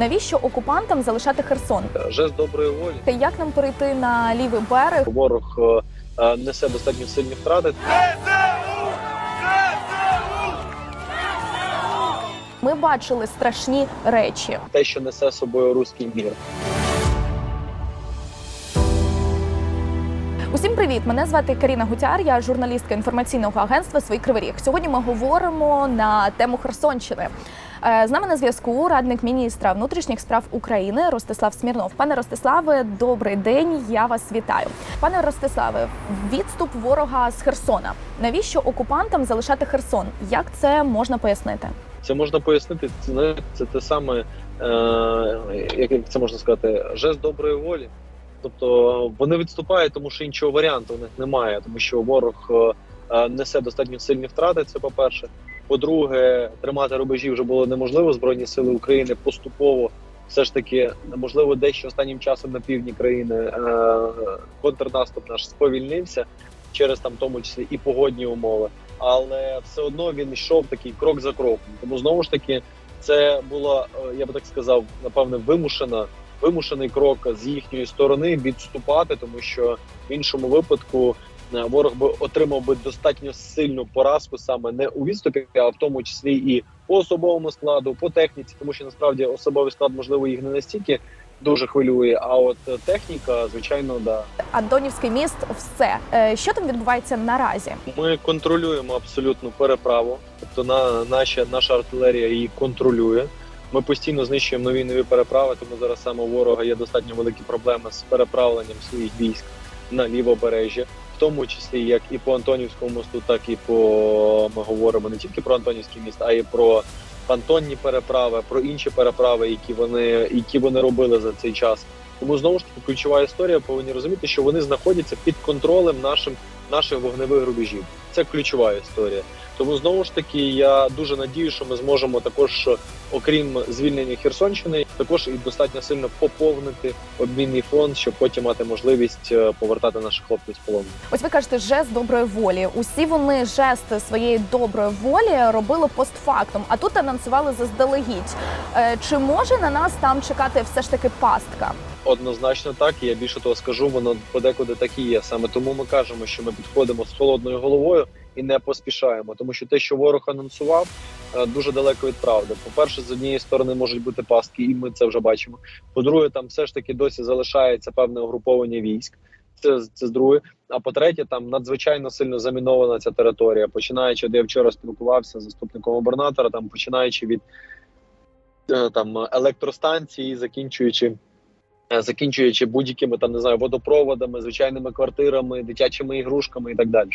Навіщо окупантам залишати Херсон? Жест доброї волі. Як нам перейти на лівий берег? Ворог е, е, несе достатньо сильні втрати. Ми бачили страшні речі. Те, що несе з собою руський мір. Усім привіт! Мене звати Каріна Гутяр. Я журналістка інформаційного агентства Свій Кривий Ріг. Сьогодні ми говоримо на тему Херсонщини. Е, З нами на зв'язку радник міністра внутрішніх справ України Ростислав Смірнов. Пане Ростиславе, добрий день. Я вас вітаю. Пане Ростиславе, відступ ворога з Херсона. Навіщо окупантам залишати Херсон? Як це можна пояснити? Це можна пояснити. Це це те саме, е, як це можна сказати, жест доброї волі. Тобто вони відступають, тому що іншого варіанту у них немає, тому що ворог е, несе достатньо сильні втрати. Це по-перше. По-друге, тримати рубежі вже було неможливо. Збройні сили України поступово все ж таки можливо дещо останнім часом на півдні країни е, контрнаступ наш сповільнився через там, в тому числі і погодні умови. Але все одно він йшов такий крок за кроком. Тому знову ж таки, це була, е, я би так сказав, напевне, вимушена, вимушений крок з їхньої сторони відступати, тому що в іншому випадку ворог би отримав би достатньо сильну поразку саме не у відступі, а в тому числі і по особовому складу, по техніці, тому що насправді особовий склад можливо їх не настільки дуже хвилює. А от е, техніка, звичайно, да. Антонівський міст, все Е, що там відбувається наразі? Ми контролюємо абсолютно переправу, тобто на наша, наша артилерія її контролює. Ми постійно знищуємо нові нові переправи, тому зараз саме у ворога є достатньо великі проблеми з переправленням своїх військ на лівобережжя, тому числі як і по Антонівському мосту, так і по ми говоримо не тільки про Антонівський міст, а й про понтонні переправи, про інші переправи, які вони які вони робили за цей час. Тому знову ж таки ключова історія повинні розуміти, що вони знаходяться під контролем нашим наших вогневих рубежів. Це ключова історія. Тому знову ж таки я дуже надію, що ми зможемо також, окрім звільнення Херсонщини, також і достатньо сильно поповнити обмінний фонд, щоб потім мати можливість е, повертати наших хлопців з полону. Ось ви кажете, жест доброї волі. Усі вони жести своєї доброї волі робили постфактум, а тут анонсували заздалегідь. Е, Чи може на нас там чекати все ж таки пастка? Однозначно так, я більше того скажу, воно подекуди так і є. Саме тому ми кажемо, що ми підходимо з холодною головою і не поспішаємо, тому що те, що ворог анонсував, дуже далеко від правди. По-перше, з однієї сторони можуть бути пастки, і ми це вже бачимо. По-друге, там все ж таки досі залишається певне угруповання військ. Це, це з друге. А по-третє, там надзвичайно сильно замінована ця територія. Починаючи, де я вчора спілкувався з заступником губернатора, там починаючи від е, там електростанції, закінчуючи. Е, Закінчуючи будь-якими там не знаю водопроводами, звичайними квартирами, дитячими ігрушками і так далі.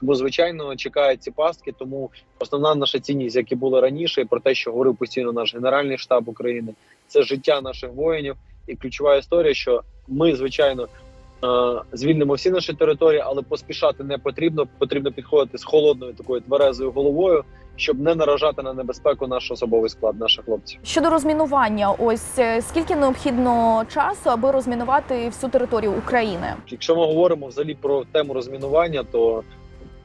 Тому звичайно чекають ці пастки. Тому основна наша цінність, як і було раніше, і про те, що говорив постійно наш генеральний штаб України, це життя наших воїнів. І ключова історія, що ми звичайно звільнимо всі наші території, але поспішати не потрібно. Потрібно підходити з холодною такою тверезою головою, щоб не наражати на небезпеку наш особовий склад, наших хлопців. Щодо розмінування, ось е, скільки необхідно часу, аби розмінувати всю територію України? Якщо ми говоримо взагалі про тему розмінування, то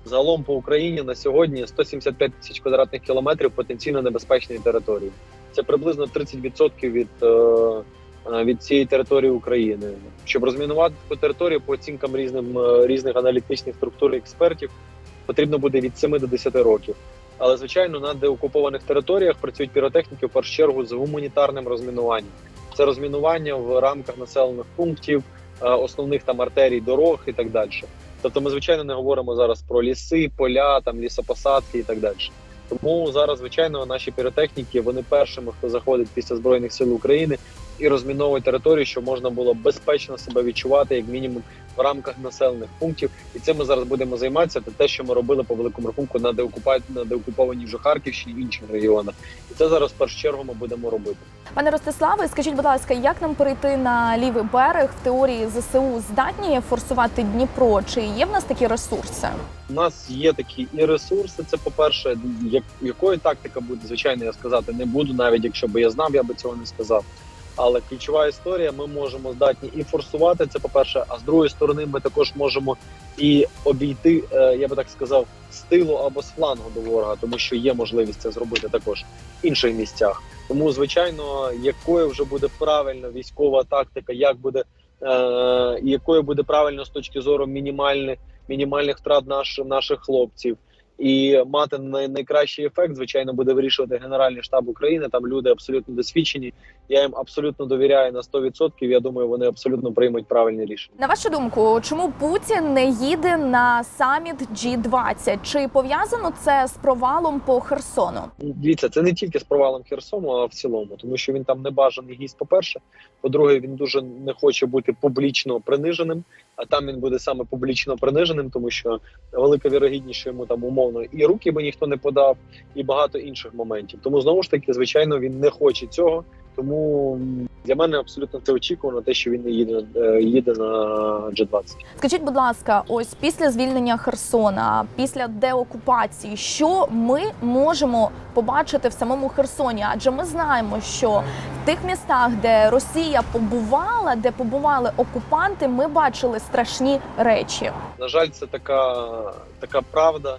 загалом по Україні на сьогодні 175 тисяч квадратних кілометрів потенційно небезпечної території. Це приблизно 30% від, е, е, від цієї території України. Щоб розмінувати таку територію по оцінкам різним е, різних аналітичних структур і експертів, потрібно буде від 7 до 10 років. Але звичайно на деокупованих територіях працюють піротехніки в першу чергу з гуманітарним розмінуванням. Це розмінування в рамках населених пунктів, е, основних там артерій, дорог і так далі. Тобто, ми звичайно не говоримо зараз про ліси, поля, там лісопосадки і так далі. Тому зараз, звичайно, наші піротехніки вони першими, хто заходить після збройних сил України і розміновує територію, щоб можна було безпечно себе відчувати, як мінімум, в рамках населених пунктів. І цим ми зараз будемо займатися. Це те, що ми робили по великому рахунку на деокупа... на деокупованій вже Харківщині і інших регіонах. І це зараз в першу чергу ми будемо робити. Пане Ростиславе, скажіть, будь ласка, як нам перейти на лівий берег? В теорії ЗСУ здатні форсувати Дніпро? Чи є в нас такі ресурси? У нас є такі і ресурси. Це по-перше, як якою тактика буде, звичайно, я сказати не буду, навіть якщо би я знав, я би цього не сказав. Але ключова історія, ми можемо здатні і форсувати це. По перше, а з другої сторони, ми також можемо і обійти, е, я би так сказав, з тилу або з флангу до ворога, тому що є можливість це зробити також в інших місцях. Тому, звичайно, якою вже буде правильна військова тактика, як буде е, якою буде правильно з точки зору мінімальних мінімальних втрат наш, наших хлопців. І мати най- найкращий ефект, звичайно, буде вирішувати Генеральний штаб України. Там люди абсолютно досвідчені. Я їм абсолютно довіряю на 100%. Я думаю, вони абсолютно приймуть правильні рішення. На вашу думку, чому Путін не їде на саміт G20? Чи пов'язано це з провалом по Херсону? Дивіться, це не тільки з провалом Херсону, а в цілому, тому що він там не бажаний гість. По перше, по-друге, він дуже не хоче бути публічно приниженим. А там він буде саме публічно приниженим, тому що велика вірогідність, що йому там умовно і руки би ніхто не подав, і багато інших моментів. Тому знову ж таки, звичайно, він не хоче цього. Тому м, для мене абсолютно це очікувано, те, що він не їде, е, їде на G20. Скажіть, будь ласка, ось після звільнення Херсона, після деокупації, що ми можемо побачити в самому Херсоні? Адже ми знаємо, що в тих містах, де Росія побувала, де побували окупанти, ми бачили страшні речі. На жаль, це така, така правда.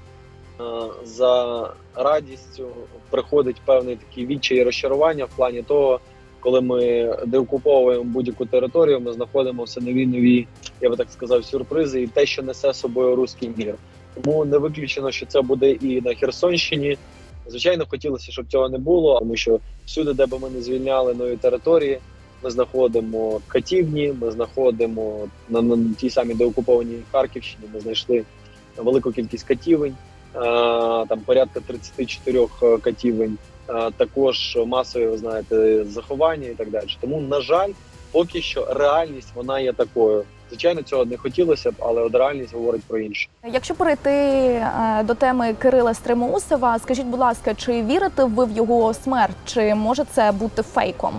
Е, За радістю приходить певний такий відчай і розчарування в плані того, коли ми деокуповуємо будь-яку територію, ми знаходимо все нові нові, я би так сказав, сюрпризи і те, що несе собою руський мір. Тому не виключено, що це буде і на Херсонщині. Звичайно, хотілося, щоб цього не було, тому що всюди, де би ми не звільняли нові території, ми знаходимо катівні, ми знаходимо на, на тій самій деокупованій Харківщині. Ми знайшли велику кількість катівень, е, там порядка 34 катівень, е, також масові, ви знаєте, заховання і так далі. Тому, на жаль, поки що реальність вона є такою. Звичайно, цього не хотілося б, але от реальність говорить про інше. Якщо перейти е, до теми Кирила Стримусова, скажіть, будь ласка, чи вірите ви в його смерть, чи може це бути фейком?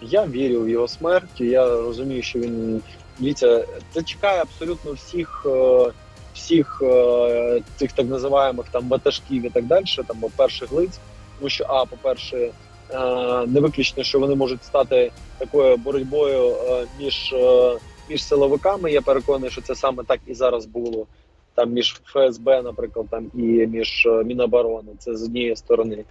Я вірю в його смерть. Я розумію, що він дивіться, це чекає абсолютно всіх, е, всіх е, цих так називаємих там ватажків і так далі, там перших лиць. Тому що, а по-перше, е, не виключно, що вони можуть стати такою боротьбою е, між, е, між силовиками. Я переконаний, що це саме так і зараз було. Там між ФСБ, наприклад, там і між Міноборони. Це з однієї сторони.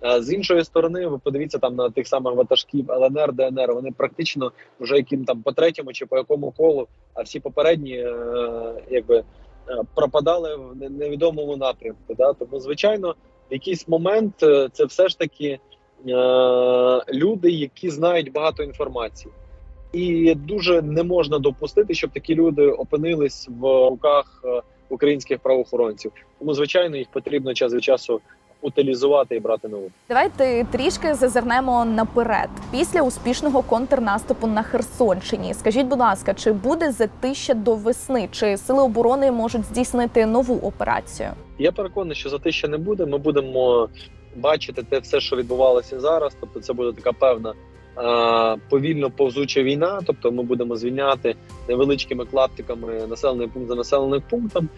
А з іншої сторони, ви подивіться там на тих самих ватажків ЛНР, ДНР. Вони практично вже яким там по третьому чи по якому колу, а всі попередні якби пропадали в невідомому напрямку. Да? Тому, звичайно, в якийсь момент е, це все ж таки е, люди, які знають багато інформації. І дуже не можна допустити, щоб такі люди опинились в руках е, українських правоохоронців. Тому, звичайно, їх потрібно час від часу утилізувати і брати нову. Давайте трішки зазирнемо наперед. Після успішного контрнаступу на Херсонщині. Скажіть, будь ласка, чи буде затища до весни? Чи сили оборони можуть здійснити нову операцію? Я переконаний, що за те, що не буде, ми будемо бачити те все, що відбувалося зараз. Тобто, це буде така певна е, повільно повзуча війна. Тобто, ми будемо звільняти невеличкими клаптиками населений пункт за населеним пунктом.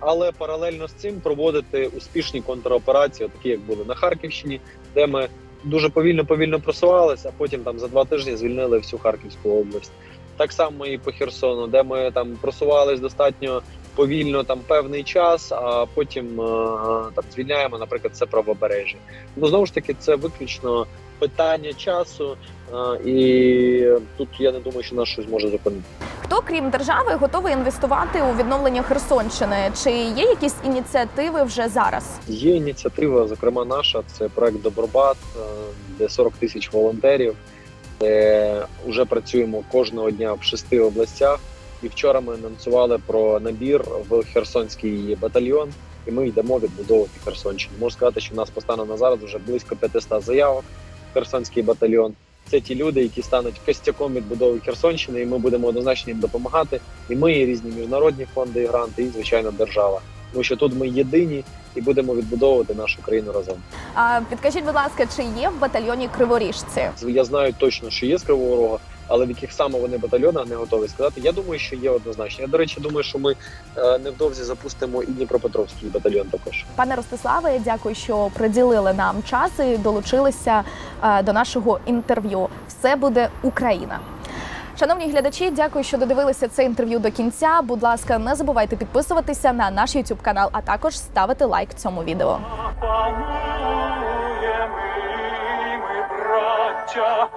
Але паралельно з цим проводити успішні контроперації, такі як були на Харківщині, де ми дуже повільно повільно просувалися, а потім там за два тижні звільнили всю Харківську область. Так само і по Херсону, де ми там просувались достатньо повільно там певний час, а потім е, там звільняємо, наприклад, це правобережжя. Ну знову ж таки, це виключно питання часу, е, і тут я не думаю, що нас щось може зупинити. Хто крім держави готовий інвестувати у відновлення Херсонщини? Чи є якісь ініціативи вже зараз? Є ініціатива, зокрема наша, це проект Добробат, е, де 40 тисяч волонтерів, де вже працюємо кожного дня в шести областях. І вчора ми анонсували про набір в Херсонський батальйон, і ми йдемо відбудовувати Херсонщину. Можу сказати, що в нас постане на зараз вже близько 500 заявок. в Херсонський батальйон. Це ті люди, які стануть костяком відбудови Херсонщини, і ми будемо однозначно їм допомагати. І ми, і різні міжнародні фонди, і гранти, і звичайно держава. Тому що тут ми єдині і будемо відбудовувати нашу країну разом. А підкажіть, будь ласка, чи є в батальйоні криворіжці? Я знаю точно, що є з Кривого Рога, але в яких саме вони батальйонах не готові сказати. Я думаю, що є однозначно. Я до речі, думаю, що ми е, невдовзі запустимо і Дніпропетровський батальйон також. Пане Ростиславе, дякую, що приділили нам час і долучилися е, до нашого інтерв'ю. Все буде Україна. Шановні глядачі, дякую, що додивилися це інтерв'ю до кінця. Будь ласка, не забувайте підписуватися на наш YouTube канал, а також ставити лайк цьому відео. Панує ми, ми, браття,